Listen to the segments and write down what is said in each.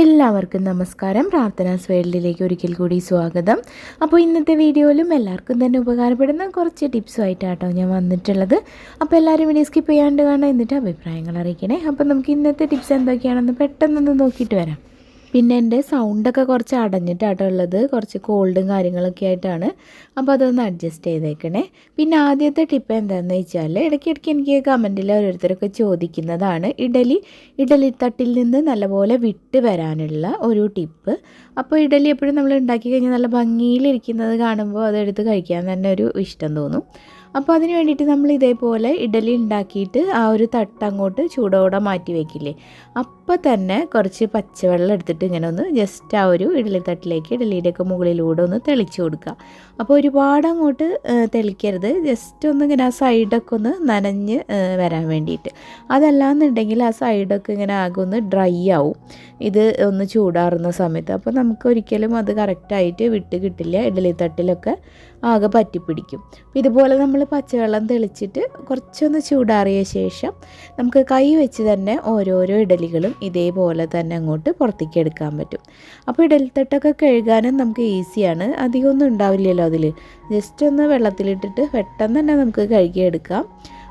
എല്ലാവർക്കും നമസ്കാരം. പ്രാർത്ഥനാസ് വേൾഡിലേക്ക് ഒരിക്കൽ കൂടി സ്വാഗതം. അപ്പോൾ ഇന്നത്തെ വീഡിയോയിലും എല്ലാവർക്കും തന്നെ ഉപകാരപ്പെടുന്ന കുറച്ച് ടിപ്സുമായിട്ടാട്ടോ ഞാൻ വന്നിട്ടുള്ളത്. അപ്പോൾ എല്ലാവരും വീഡിയോ സ്കിപ്പ് ചെയ്യാണ്ട് കാണാം. എന്നിട്ട് അഭിപ്രായങ്ങൾ അറിയിക്കണേ. അപ്പോൾ നമുക്ക് ഇന്നത്തെ ടിപ്സ് എന്തൊക്കെയാണെന്ന് പെട്ടെന്നൊന്ന് നോക്കിയിട്ട് വരാം. പിന്നെ എന്റെ സൗണ്ടൊക്കെ കുറച്ച് അടഞ്ഞിട്ടാട്ടോ ഉള്ളത്. കുറച്ച് കോൾഡും കാര്യങ്ങളൊക്കെ ആയിട്ടാണ്. അപ്പോൾ അതൊന്ന് അഡ്ജസ്റ്റ് ചെയ്തേക്കണേ. പിന്നെ ആദ്യത്തെ ടിപ്പ് എന്താണെന്ന് വെച്ചാൽ ഇടയ്ക്കിടയ്ക്ക് എനിക്ക് കമന്റിൽ ഓരോരുത്തരൊക്കെ ചോദിക്കുന്നതാണ്. ഇഡലി ഇഡലി തട്ടിൽ നിന്ന് നല്ലപോലെ വിട്ട് വരാനുള്ള ഒരു ടിപ്പ് അപ്പോൾ ഇഡലി എപ്പോഴും നമ്മൾ ഉണ്ടാക്കി കഴിഞ്ഞാൽ നല്ല ഭംഗിയിലിരിക്കുന്നത് കാണുമ്പോൾ അതെടുത്ത് കഴിക്കാൻ തന്നെ ഒരു ഇഷ്ടം തോന്നും. അപ്പോൾ അതിന് വേണ്ടിയിട്ട് നമ്മൾ ഇതേപോലെ ഇഡലി ഉണ്ടാക്കിയിട്ട് ആ ഒരു തട്ട് അങ്ങോട്ട് ചൂടോടെ മാറ്റി വയ്ക്കില്ലേ അപ്പോൾ തന്നെ കുറച്ച് പച്ചവെള്ളം എടുത്തിട്ട് ഇങ്ങനെ ഒന്ന് ജസ്റ്റ് ആ ഒരു ഇഡലി തട്ടിലേക്ക് ഇഡലിയുടെയൊക്കെ മുകളിലൂടെ ഒന്ന് തെളിച്ച് കൊടുക്കുക. അപ്പോൾ ഒരുപാട് അങ്ങോട്ട് തെളിക്കരുത്. ജസ്റ്റ് ഒന്ന് ഇങ്ങനെ ആ സൈഡൊക്കെ ഒന്ന് നനഞ്ഞ് വരാൻ വേണ്ടിയിട്ട്. അതല്ലാന്നുണ്ടെങ്കിൽ ആ സൈഡൊക്കെ ഇങ്ങനെ ആകെ ഒന്ന് ഡ്രൈ ആവും. ഇത് ഒന്ന് ചൂടാറുന്ന സമയത്ത്. അപ്പോൾ നമുക്ക് ഒരിക്കലും അത് കറക്റ്റായിട്ട് വിട്ട് കിട്ടില്ല. ഇഡലി തട്ടിലൊക്കെ ആകെ പറ്റിപ്പിടിക്കും. ഇതുപോലെ നമ്മൾ പച്ചവെള്ളം തെളിച്ചിട്ട് കുറച്ചൊന്ന് ചൂടാറിയ ശേഷം നമുക്ക് കൈ വെച്ച് തന്നെ ഓരോരോ ഇഡലികളും ഇതേപോലെ തന്നെ അങ്ങോട്ട് പുറത്തേക്ക് എടുക്കാൻ പറ്റും. അപ്പോൾ ഇഡലിത്തട്ടൊക്കെ കഴുകാനും നമുക്ക് ഈസിയാണ്. അധികമൊന്നും ഉണ്ടാവില്ലല്ലോ അതിൽ ജസ്റ്റ് ഒന്ന് വെള്ളത്തിലിട്ടിട്ട് പെട്ടെന്ന് തന്നെ നമുക്ക് കഴുകിയെടുക്കാം.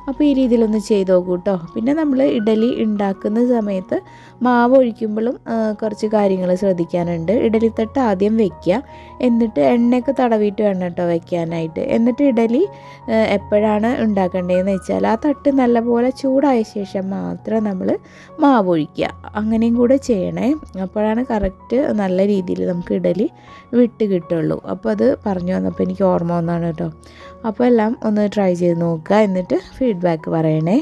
അപ്പോൾ ഈ രീതിയിലൊന്ന് ചെയ്ത് നോക്കൂ കേട്ടോ. പിന്നെ നമ്മൾ ഇഡലി ഉണ്ടാക്കുന്ന സമയത്ത് മാവ് ഒഴിക്കുമ്പോഴും കുറച്ച് കാര്യങ്ങൾ ശ്രദ്ധിക്കാനുണ്ട്. ഇഡലി തട്ട് ആദ്യം വെക്കുക. എന്നിട്ട് എണ്ണയൊക്കെ തടവിയിട്ട് വേണം കേട്ടോ വെക്കാനായിട്ട്. എന്നിട്ട് ഇഡലി എപ്പോഴാണ് ഉണ്ടാക്കേണ്ടതെന്ന് വെച്ചാൽ ആ തട്ട് നല്ലപോലെ ചൂടായ ശേഷം മാത്രം നമ്മൾ മാവ് ഒഴിക്കുക. അങ്ങനെയും കൂടെ ചെയ്യണേ. അപ്പോഴാണ് കറക്റ്റ് നല്ല രീതിയിൽ നമുക്ക് ഇഡലി വിട്ട് കിട്ടുള്ളൂ. അപ്പോൾ അത് പറഞ്ഞു വന്നപ്പോൾ എനിക്ക് ഓർമ്മ വന്നാണ് കേട്ടോ. അപ്പോൾ എല്ലാം ഒന്ന് ട്രൈ ചെയ്ത് നോക്കുക. എന്നിട്ട് ഫീഡ്ബാക്ക് പറയണേ.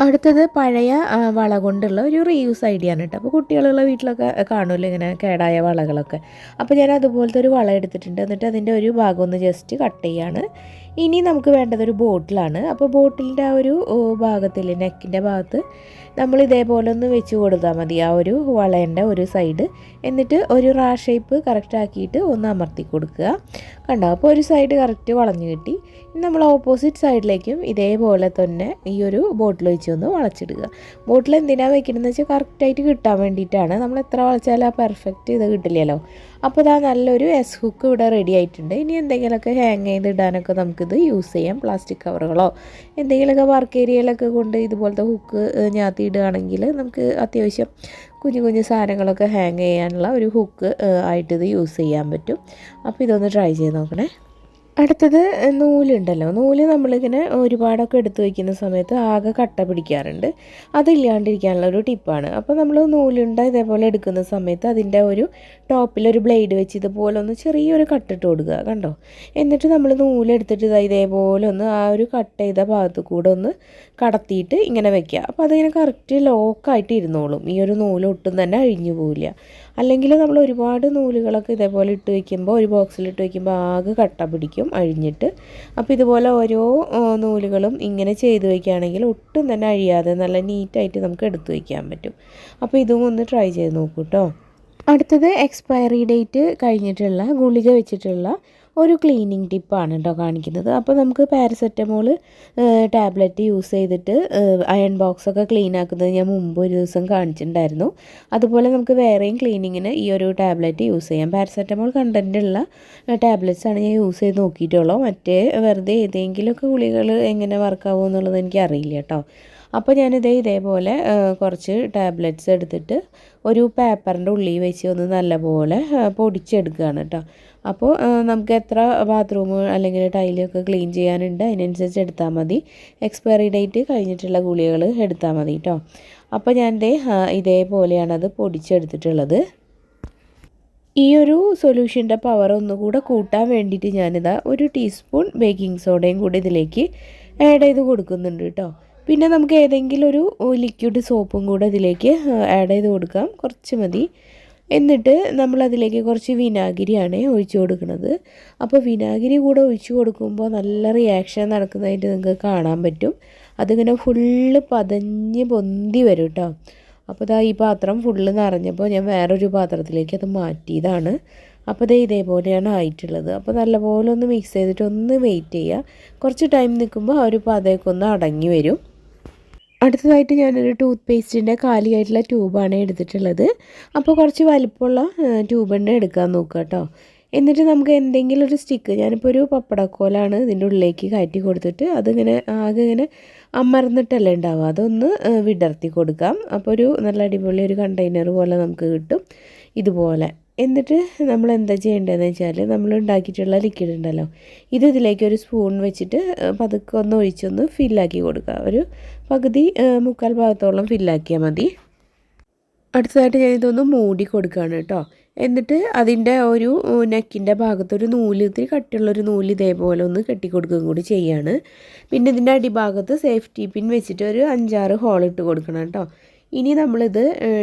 അടുത്തത് പഴയ വള കൊണ്ടുള്ള ഒരു റീയൂസ് ഐഡിയ ആണ് കേട്ടോ. അപ്പോൾ കുട്ടികളുള്ള വീട്ടിലൊക്കെ കാണുമല്ലോ ഇങ്ങനെ കേടായ വളകളൊക്കെ. അപ്പോൾ ഞാൻ അതുപോലത്തെ ഒരു വള എടുത്തിട്ടുണ്ട്. എന്നിട്ട് അതിന്റെ ഒരു ഭാഗം ഒന്ന് ജസ്റ്റ് കട്ട് ചെയ്യാണ്. ഇനി നമുക്ക് വേണ്ടത് ഒരു ബോട്ടിലാണ് അപ്പോൾ ബോട്ടിലിന്റെ ആ ഒരു ഭാഗത്തിൽ നെക്കിന്റെ ഭാഗത്ത് നമ്മൾ ഇതേപോലെ ഒന്ന് വെച്ച് കൊടുത്താൽ മതി. ആ ഒരു വളേന്റെ ഒരു സൈഡ് എന്നിട്ട് ഒരു റാ ഷേപ്പ് കറക്റ്റ് ആക്കിയിട്ട് ഒന്ന് അമർത്തി കൊടുക്കുക. കണ്ടോ? അപ്പോൾ ഒരു സൈഡ് കറക്റ്റ് വളഞ്ഞു കിട്ടി. ഇനി നമ്മൾ ഓപ്പോസിറ്റ് സൈഡിലേക്കും ഇതേപോലെ തന്നെ ഈ ഒരു ബോട്ടിൽ വെച്ച് ഒന്ന് വളച്ചിടുക. ബോട്ടിൽ എന്തിനാണ് വെക്കണമെന്ന് വെച്ചാൽ കറക്റ്റായിട്ട് കിട്ടാൻ വേണ്ടിയിട്ടാണ്. നമ്മൾ എത്ര വളച്ചാലും ആ പെർഫെക്റ്റ് ഇത് കിട്ടില്ലല്ലോ. അപ്പോൾ ഇതാ നല്ലൊരു എസ് ഹുക്ക് ഇവിടെ റെഡി ആയിട്ടുണ്ട്. ഇനി എന്തെങ്കിലുമൊക്കെ ഹാങ് ചെയ്ത് ഇടാനൊക്കെ നമുക്കിത് യൂസ് ചെയ്യാം. പ്ലാസ്റ്റിക് കവറുകളോ എന്തെങ്കിലുമൊക്കെ വർക്ക് ഏരിയയിലൊക്കെ കൊണ്ട് ഇതുപോലത്തെ ഹുക്ക് ഞാത്തി ഇടുകയാണെങ്കിൽ നമുക്ക് അത്യാവശ്യം കുഞ്ഞു കുഞ്ഞു സാധനങ്ങളൊക്കെ ഹാങ് ചെയ്യാനുള്ള ഒരു ഹുക്ക് ആയിട്ട് ഇത് യൂസ് ചെയ്യാൻ പറ്റും. അപ്പോൾ ഇതൊന്ന് ട്രൈ ചെയ്ത് നോക്കണേ. അടുത്തത് നൂലുണ്ടല്ലോ. നൂൽ നമ്മളിങ്ങനെ ഒരുപാടൊക്കെ എടുത്ത് വയ്ക്കുന്ന സമയത്ത് ആകെ കട്ട പിടിക്കാറുണ്ട്. അതില്ലാണ്ടിരിക്കാനുള്ള ഒരു ടിപ്പാണ്. അപ്പോൾ നമ്മൾ നൂലുണ്ട ഇതേപോലെ എടുക്കുന്ന സമയത്ത് അതിന്റെ ഒരു ടോപ്പിലൊരു ബ്ലേഡ് വെച്ച് ഇതുപോലെ ഒന്ന് ചെറിയൊരു കട്ടിട്ട് കൊടുക്കുക കണ്ടോ? എന്നിട്ട് നമ്മൾ നൂലെടുത്തിട്ട് ഇതാ ഇതേപോലെ ഒന്ന് ആ ഒരു കട്ട് ചെയ്ത ഭാഗത്ത് കൂടെ ഒന്ന് കടത്തിയിട്ട് ഇങ്ങനെ വെക്കുക. അപ്പോൾ അതിങ്ങനെ കറക്റ്റ് ലോക്കായിട്ട് ഇരുന്നോളും. ഈ ഒരു നൂൽ ഒട്ടും തന്നെ അഴിഞ്ഞു പോവില്ല. അല്ലെങ്കിൽ നമ്മൾ ഒരുപാട് നൂലുകളൊക്കെ ഇതേപോലെ ഇട്ട് വയ്ക്കുമ്പോൾ ഒരു ബോക്സിൽ ഇട്ട് വയ്ക്കുമ്പോൾ ആകെ കട്ട പിടിക്കും. അഴിഞ്ഞിട്ട്. അപ്പോൾ ഇതുപോലെ ഓരോ നൂലുകളും ഇങ്ങനെ ചെയ്ത് വയ്ക്കുകയാണെങ്കിൽ ഒട്ടും തന്നെ അഴിയാതെ നല്ല നീറ്റായിട്ട് നമുക്ക് എടുത്തു വയ്ക്കാൻ പറ്റും. അപ്പോൾ ഇതും ഒന്ന് ട്രൈ ചെയ്ത് നോക്കൂ കേട്ടോ അടുത്തത് എക്സ്പയറി ഡേറ്റ് കഴിഞ്ഞിട്ടുള്ള ഗുളിക വെച്ചിട്ടുള്ള ഒരു ക്ലീനിങ് ടിപ്പാണ് കേട്ടോ കാണിക്കുന്നത്. അപ്പോൾ നമുക്ക് പാരസെറ്റമോൾ ടാബ്ലറ്റ് യൂസ് ചെയ്തിട്ട് അയൺ ബോക്സൊക്കെ ക്ലീൻ ആക്കുന്നത് ഞാൻ മുമ്പ് ഒരു ദിവസം കാണിച്ചിട്ടുണ്ടായിരുന്നു. അതുപോലെ നമുക്ക് വേറെയും ക്ലീനിങ്ങിന് ഈ ഒരു ടാബ്ലറ്റ് യൂസ് ചെയ്യാം. പാരസെറ്റമോൾ കണ്ടന്റുള്ള ടാബ്ലറ്റ്സ് ആണ് ഞാൻ യൂസ് ചെയ്ത് നോക്കിയിട്ടുള്ളൂ. മറ്റേ വെറുതെ ഏതെങ്കിലുമൊക്കെ ഗുളികൾ എങ്ങനെ വർക്കാവുമോ എന്നുള്ളത് എനിക്ക് അറിയില്ല കേട്ടോ അപ്പോൾ ഞാനിതേ ഇതേപോലെ കുറച്ച് ടാബ്ലറ്റ്സ് എടുത്തിട്ട് ഒരു പേപ്പറിന്റെ ഉള്ളിൽ വെച്ച് ഒന്ന് നല്ലപോലെ പൊടിച്ചെടുക്കുകയാണ് കേട്ടോ അപ്പോൾ നമുക്ക് എത്ര ബാത്റൂം അല്ലെങ്കിൽ ടൈലൊക്കെ ക്ലീൻ ചെയ്യാനുണ്ട് അതിനനുസരിച്ച് എടുത്താൽ മതി. എക്സ്പയറി ഡേറ്റ് കഴിഞ്ഞിട്ടുള്ള ഗുളികകൾ എടുത്താൽ മതി കേട്ടോ അപ്പോൾ ഞാൻ ദേ ഇതേപോലെയാണ് അത് പൊടിച്ചെടുത്തിട്ടുള്ളത്. ഈ ഒരു സൊല്യൂഷന്റെ പവർ ഒന്നുകൂടെ കൂട്ടാൻ വേണ്ടിയിട്ട് ഞാനിതാ ഒരു ടീസ്പൂൺ ബേക്കിംഗ് സോഡയും കൂടി ഇതിലേക്ക് ആഡ് ചെയ്ത് കൊടുക്കുന്നുണ്ട് കേട്ടോ പിന്നെ നമുക്ക് ഏതെങ്കിലും ഒരു ലിക്വിഡ് സോപ്പും കൂടെ ഇതിലേക്ക് ആഡ് ചെയ്ത് കൊടുക്കാം. കുറച്ച് മതി. എന്നിട്ട് നമ്മൾ അതിലേക്ക് കുറച്ച് വിനാഗിരിയാണ് ഒഴിച്ചു കൊടുക്കുന്നത്. അപ്പോൾ വിനാഗിരി കൂടെ ഒഴിച്ചു കൊടുക്കുമ്പോൾ നല്ല റിയാക്ഷൻ നടക്കുന്നതായിട്ട് നിങ്ങൾക്ക് കാണാൻ പറ്റും. അതിങ്ങനെ ഫുള്ള് പതഞ്ഞ് പൊന്തി വരും കേട്ടോ അപ്പോൾ ഇതാ ഈ പാത്രം ഫുള്ള് നിറഞ്ഞപ്പോൾ ഞാൻ വേറൊരു പാത്രത്തിലേക്ക് അത് മാറ്റിയതാണ്. അപ്പോൾ ഇത് ഇതേപോലെയാണ് ആയിട്ടുള്ളത്. അപ്പോൾ നല്ലപോലെ ഒന്ന് മിക്സ് ചെയ്തിട്ട് ഒന്ന് വെയിറ്റ് ചെയ്യുക. കുറച്ച് ടൈം നിൽക്കുമ്പോൾ ആ ഒരു പതയൊക്കെ ഒന്ന് അടങ്ങി വരും. അടുത്തതായിട്ട് ഞാനൊരു ടൂത്ത് പേസ്റ്റിന്റെ കാലിയായിട്ടുള്ള ട്യൂബാണ് എടുത്തിട്ടുള്ളത്. അപ്പോൾ കുറച്ച് വലിപ്പമുള്ള ട്യൂബ് തന്നെ എടുക്കാൻ നോക്കുക കേട്ടോ. എന്നിട്ട് നമുക്ക് എന്തെങ്കിലും ഒരു സ്റ്റിക്ക് ഞാനിപ്പോൾ ഒരു പപ്പടക്കോലാണ് ഇതിന്റെ ഉള്ളിലേക്ക് കയറ്റി കൊടുത്തിട്ട് അതിങ്ങനെ ആകെ ഇങ്ങനെ അമർന്നിട്ടല്ലേ ഉണ്ടാവുക. അതൊന്ന് വിടർത്തി കൊടുക്കാം. അപ്പോൾ ഒരു നല്ല അടിപൊളി ഒരു കണ്ടെയ്നർ പോലെ നമുക്ക് കിട്ടും. ഇതുപോലെ. എന്നിട്ട് നമ്മൾ എന്താ ചെയ്യേണ്ടതെന്ന് വെച്ചാൽ നമ്മൾ ഉണ്ടാക്കിയിട്ടുള്ള ലിക്വിഡ് ഉണ്ടല്ലോ ഇത് ഇതിലേക്ക് ഒരു സ്പൂൺ വെച്ചിട്ട് പതുക്കെ ഒന്ന് ഒഴിച്ചൊന്ന് ഫില്ലാക്കി കൊടുക്കുക. ഒരു പകുതി മുക്കാൽ ഭാഗത്തോളം ഫില്ലാക്കിയാൽ മതി. അടുത്തതായിട്ട് ഞാൻ ഇതൊന്ന് മൂടി കൊടുക്കുകയാണ് കേട്ടോ. എന്നിട്ട് അതിന്റെ ഒരു നെക്കിന്റെ ഭാഗത്തൊരു നൂൽ ഇത്തിരി കട്ടിയുള്ളൊരു നൂൽ ഇതേപോലെ ഒന്ന് കെട്ടിക്കൊടുക്കുകയും കൂടി ചെയ്യാണ്. പിന്നെ ഇതിന്റെ അടിഭാഗത്ത് സേഫ്റ്റി പിൻ വെച്ചിട്ട് ഒരു അഞ്ചാറ് ഹോൾ ഇട്ട് കൊടുക്കണം കേട്ടോ. ഇനി നമ്മളിത്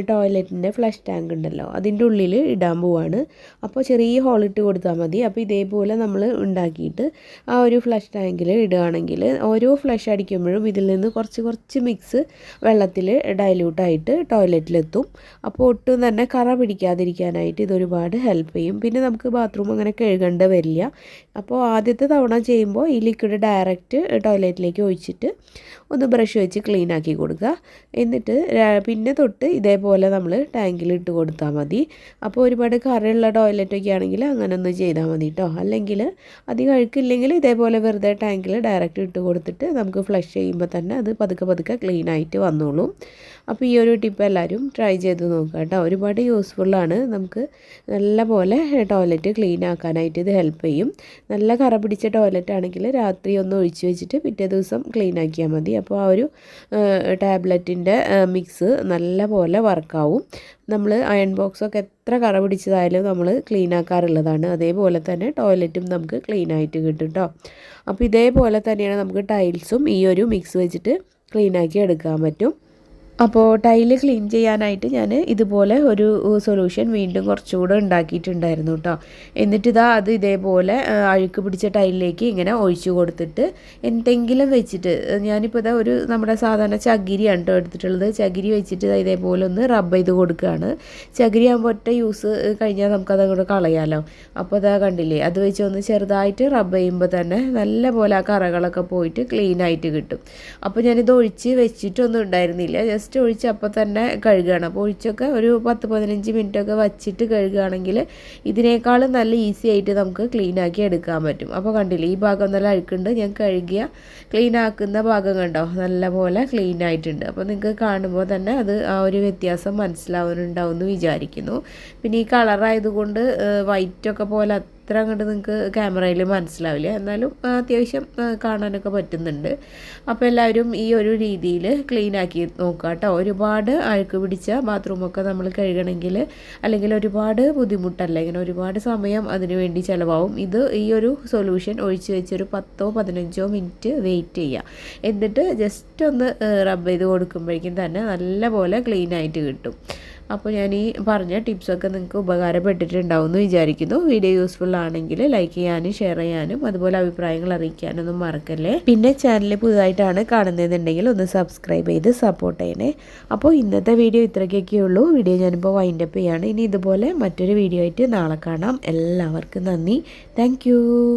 ടോയ്ലറ്റിന്റെ ഫ്ലഷ് ടാങ്ക് ഉണ്ടല്ലോ അതിന്റെ ഉള്ളിൽ ഇടാൻ പോവാണ്. അപ്പോൾ ചെറിയ ഹോൾ ഇട്ട് കൊടുത്താൽ മതി. അപ്പോൾ ഇതേപോലെ നമ്മൾ ഉണ്ടാക്കിയിട്ട് ആ ഒരു ഫ്ലഷ് ടാങ്കിൽ ഇടുകയാണെങ്കിൽ ഓരോ ഫ്ലഷ് അടിക്കുമ്പോഴും ഇതിൽ നിന്ന് കുറച്ച് കുറച്ച് മിക്സ് വെള്ളത്തിൽ ഡൈല്യൂട്ടായിട്ട് ടോയ്ലറ്റിലെത്തും. അപ്പോൾ ഒട്ടും തന്നെ കറ പിടിക്കാതിരിക്കാനായിട്ട് ഇതൊരുപാട് ഹെൽപ്പ് ചെയ്യും. പിന്നെ നമുക്ക് ബാത്റൂം അങ്ങനെ കഴുകേണ്ട വരില്ല. അപ്പോൾ ആദ്യത്തെ തവണ ചെയ്യുമ്പോൾ ഈ ലിക്വിഡ് ഡയറക്റ്റ് ടോയ്ലറ്റിലേക്ക് ഒഴിച്ചിട്ട് ഒന്ന് ബ്രഷ് വെച്ച് ക്ലീൻ ആക്കി കൊടുക്കുക. എന്നിട്ട് പിന്നെ തൊട്ട് ഇതേപോലെ നമ്മൾ ടാങ്കിൽ ഇട്ട് കൊടുത്താൽ മതി. അപ്പോൾ ഒരുപാട് കറയുള്ള ടോയ്ലറ്റൊക്കെ ആണെങ്കിൽ അങ്ങനെ ഒന്ന് ചെയ്താൽ മതി കേട്ടോ അല്ലെങ്കിൽ അധികം അഴുക്കില്ലെങ്കിൽ ഇതേപോലെ വെറുതെ ടാങ്കിൽ ഡയറക്റ്റ് ഇട്ട് കൊടുത്തിട്ട് നമുക്ക് ഫ്ലഷ് ചെയ്യുമ്പോൾ തന്നെ അത് പതുക്കെ പതുക്കെ ക്ലീൻ ആയിട്ട് വന്നോളും. അപ്പോൾ ഈ ഒരു ടിപ്പ് എല്ലാവരും ട്രൈ ചെയ്ത് നോക്കുക കേട്ടോ. ഒരുപാട് യൂസ്ഫുള്ളാണ് നമുക്ക് നല്ല പോലെ ടോയ്ലറ്റ് ക്ലീൻ ആക്കാനായിട്ട് ഇത് ഹെൽപ്പ് ചെയ്യും. നല്ല കറ പിടിച്ച ടോയ്ലറ്റ് ആണെങ്കിൽ രാത്രി ഒന്ന് ഒഴിച്ച് വെച്ചിട്ട് പിറ്റേ ദിവസം ക്ലീൻ ആക്കിയാൽ മതി. അപ്പോൾ ആ ഒരു ടാബ്ലറ്റിന്റെ മിക്സ് നല്ല പോലെ വർക്കാവും നമ്മൾ അയൺ ബോക്സൊക്കെ എത്ര കറ പിടിച്ചതായാലും നമ്മൾ ക്ലീൻ ആക്കാറുള്ളതാണ്. അതേപോലെ തന്നെ ടോയ്ലറ്റും നമുക്ക് ക്ലീൻ ആയിട്ട് കിട്ടും കേട്ടോ അപ്പോൾ ഇതേപോലെ തന്നെയാണ് നമുക്ക് ടൈൽസും ഈ ഒരു മിക്സ് വെച്ചിട്ട് ക്ലീൻ ആക്കി എടുക്കാൻ പറ്റും. അപ്പോൾ ടൈൽ ക്ലീൻ ചെയ്യാനായിട്ട് ഞാൻ ഇതുപോലെ ഒരു സൊല്യൂഷൻ വീണ്ടും കുറച്ചുകൂടെ ഉണ്ടാക്കിയിട്ടുണ്ടായിരുന്നു കേട്ടോ എന്നിട്ട് ഇതാ അത് ഇതേപോലെ അഴുക്ക് പിടിച്ച ടൈലിലേക്ക് ഇങ്ങനെ ഒഴിച്ചു കൊടുത്തിട്ട് എന്തെങ്കിലും വെച്ചിട്ട് ഞാനിപ്പോൾ ഇതാ ഒരു നമ്മുടെ സാധാരണ ചകിരിയാണ് കേട്ടോ എടുത്തിട്ടുള്ളത്. ചകിരി വെച്ചിട്ട് ഇതേപോലെ ഒന്ന് റബ്ബ് ചെയ്ത് കൊടുക്കുകയാണ്. ചകിരി ആകുമ്പോൾ ഒറ്റ യൂസ് കഴിഞ്ഞാൽ നമുക്കത് അങ്ങോട്ട് കളയാമല്ലോ അപ്പോൾ അതാ കണ്ടില്ലേ അത് വെച്ച് ഒന്ന് ചെറുതായിട്ട് റബ്ബ് ചെയ്യുമ്പോൾ തന്നെ നല്ല പോലെ ആ കറകളൊക്കെ പോയിട്ട് ക്ലീൻ ആയിട്ട് കിട്ടും. അപ്പോൾ ഞാനിത് ഒഴിച്ച് വെച്ചിട്ടൊന്നും ഉണ്ടായിരുന്നില്ല. ജസ്റ്റ് ജസ്റ്റ് ഒഴിച്ച് അപ്പോൾ തന്നെ കഴുകുകയാണ് അപ്പോൾ ഒഴിച്ചൊക്കെ ഒരു പത്ത് പതിനഞ്ച് മിനിറ്റൊക്കെ വച്ചിട്ട് കഴുകുകയാണെങ്കിൽ ഇതിനേക്കാളും നല്ല ഈസി ആയിട്ട് നമുക്ക് ക്ലീൻ ആക്കി എടുക്കാൻ പറ്റും. അപ്പോൾ കണ്ടില്ലേ ഈ ഭാഗം നല്ല അഴുക്കുണ്ട്. ഞാൻ കഴുകിയ ക്ലീൻ ആക്കുന്ന ഭാഗം കണ്ടോ? നല്ല പോലെ ക്ലീൻ ആയിട്ടുണ്ട്. അപ്പോൾ നിങ്ങൾക്ക് കാണുമ്പോൾ തന്നെ അത് ആ ഒരു വ്യത്യാസം മനസ്സിലാവുന്നുണ്ടാവും എന്ന് വിചാരിക്കുന്നു. പിന്നെ ഈ കളറായതുകൊണ്ട് വൈറ്റൊക്കെ പോലെ അത്ര അങ്ങോട്ട് നിങ്ങൾക്ക് ക്യാമറയിൽ മനസ്സിലാവില്ല. എന്നാലും അത്യാവശ്യം കാണാനൊക്കെ പറ്റുന്നുണ്ട്. അപ്പോൾ എല്ലാവരും ഈ ഒരു രീതിയിൽ ക്ലീൻ ആക്കി നോക്കുക കേട്ടോ. ഒരുപാട് അഴുക്ക് പിടിച്ച ബാത്റൂമൊക്കെ നമ്മൾ കഴുകണമെങ്കിൽ അല്ലെങ്കിൽ ഒരുപാട് ബുദ്ധിമുട്ടല്ല. ഇങ്ങനെ ഒരുപാട് സമയം അതിനു വേണ്ടി ചിലവാകും ഇത് ഈ ഒരു സൊല്യൂഷൻ ഒഴിച്ച് വെച്ചൊരു പത്തോ പതിനഞ്ചോ മിനിറ്റ് വെയിറ്റ് ചെയ്യുക. എന്നിട്ട് ജസ്റ്റ് ഒന്ന് റബ്ബ് ചെയ്ത് കൊടുക്കുമ്പോഴേക്കും തന്നെ നല്ലപോലെ ക്ലീൻ ആയിട്ട് കിട്ടും. അപ്പോൾ ഞാൻ ഈ പറഞ്ഞ ടിപ്സൊക്കെ നിങ്ങൾക്ക് ഉപകാരപ്പെട്ടിട്ടുണ്ടാവും എന്ന് വിചാരിക്കുന്നു. വീഡിയോ യൂസ്ഫുൾ ആണെങ്കിൽ ലൈക്ക് ചെയ്യാനും ഷെയർ ചെയ്യാനും അതുപോലെ അഭിപ്രായങ്ങൾ അറിയിക്കാനൊന്നും മറക്കല്ലേ. പിന്നെ ചാനൽ പുതുതായിട്ടാണ് കാണുന്നതെന്നുണ്ടെങ്കിൽ ഒന്ന് സബ്സ്ക്രൈബ് ചെയ്ത് സപ്പോർട്ട് ചെയ്യണേ. അപ്പോൾ ഇന്നത്തെ വീഡിയോ ഇത്രയ്ക്കൊക്കെ ഉള്ളൂ. വീഡിയോ ഞാനിപ്പോൾ വൈൻഡപ്പ് ചെയ്യാണ്. ഇനി ഇതുപോലെ മറ്റൊരു വീഡിയോ ആയിട്ട് നാളെ കാണാം. എല്ലാവർക്കും നന്ദി. താങ്ക്